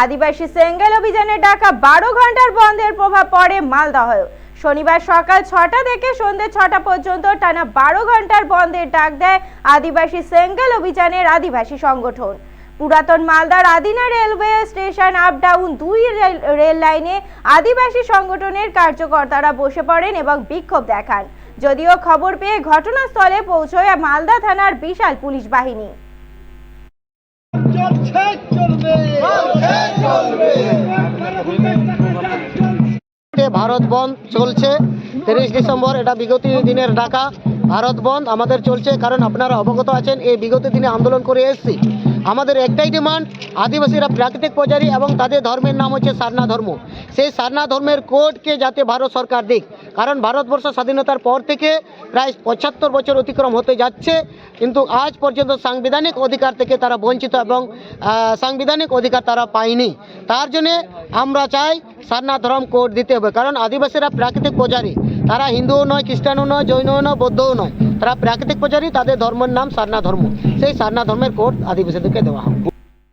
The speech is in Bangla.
আদিবাসী সেঙ্গেল অভিযানে ডাকা বারো ঘণ্টার বন্ধের প্রভাব পড়ে মালদহে। শনিবার সকাল ছটা থেকে সন্ধ্যে ছটা পর্যন্ত টানা বারো ঘণ্টার বন্ধের ডাক দেয় আদিবাসী সেঙ্গেল অভিযানের আদিবাসী সংগঠন। পুরাতন মালদার Adina railway station up down দুই রেল লাইনে আদিবাসী সংগঠনের কার্যকর্তারা বসে পড়েন এবং বিক্ষোভ দেখান। যদিও খবর পেয়ে ঘটনাস্থলে পৌঁছয় মালদা থানার বিশাল পুলিশ বাহিনী। চলবে। ভারত বন্ধ চলছে। তিরিশ ডিসেম্বর, এটা বিগত দিনের ডাকা ভারত বন্ধ আমাদের চলছে কারণ আপনারা অবগত আছেন, এই বিগত দিনে আন্দোলন করে এসেছি। আমাদের একটাই ডিমান্ড, আদিবাসীরা প্রাকৃতিক পূজারী এবং তাদের ধর্মের নাম হচ্ছে সারনা ধর্ম। সেই সারনা ধর্মের কোডকে যাতে ভারত সরকার দিক, কারণ ভারতবর্ষ স্বাধীনতার পর থেকে প্রায় পঁচাত্তর বছর অতিক্রম হতে যাচ্ছে, কিন্তু আজ পর্যন্ত সাংবিধানিক অধিকার থেকে তারা বঞ্চিত এবং সাংবিধানিক অধিকার তারা পায়নি। তার জন্যে আমরা চাই সারনা ধর্ম কোড দিতে হবে, কারণ আদিবাসীরা প্রাকৃতিক পূজারী তারা হিন্দুও নয়, খ্রিস্টানও নয়, জৈনও নয়, বৌদ্ধও নয়। তারা প্রাকৃতিক পূজারী তাদের ধর্মের নাম সারনা ধর্ম। সেই সারনা ধর্মের কোড আদিবাসীদেরকে দেওয়া হবে